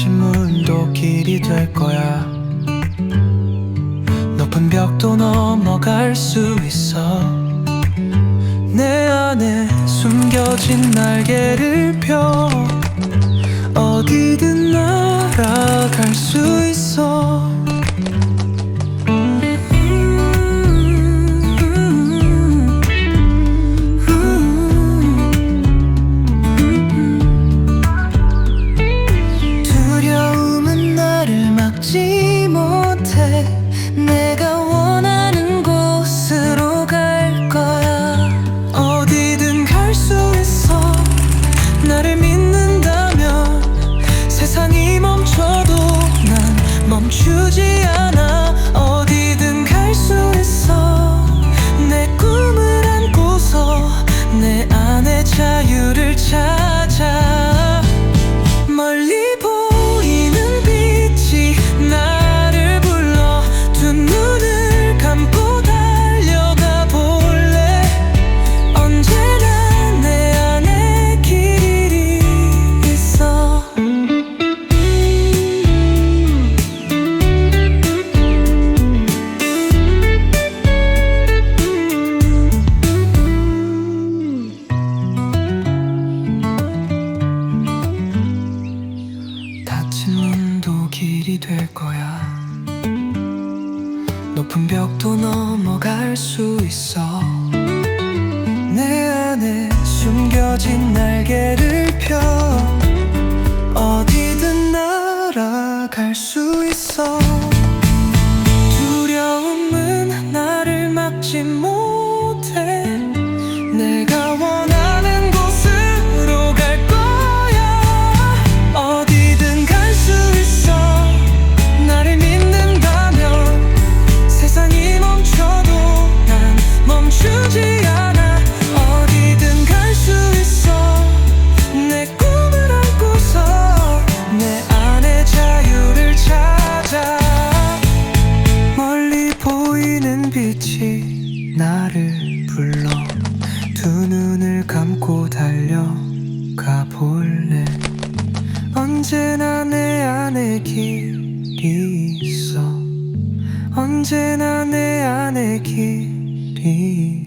신문도 길이 될 거야. 높은 벽도 넘어갈 수 있어. 내 안에 숨겨진 날개를 펴. 어디든 날아갈 수 될 거야. 높은 벽도 넘어갈 수 있어. 내 안에 숨겨진 날개를 펴 나를 불러. 두 눈을 감고 달려가 볼래. 언제나 내 안에 길이 있어. 언제나 내 안에 길이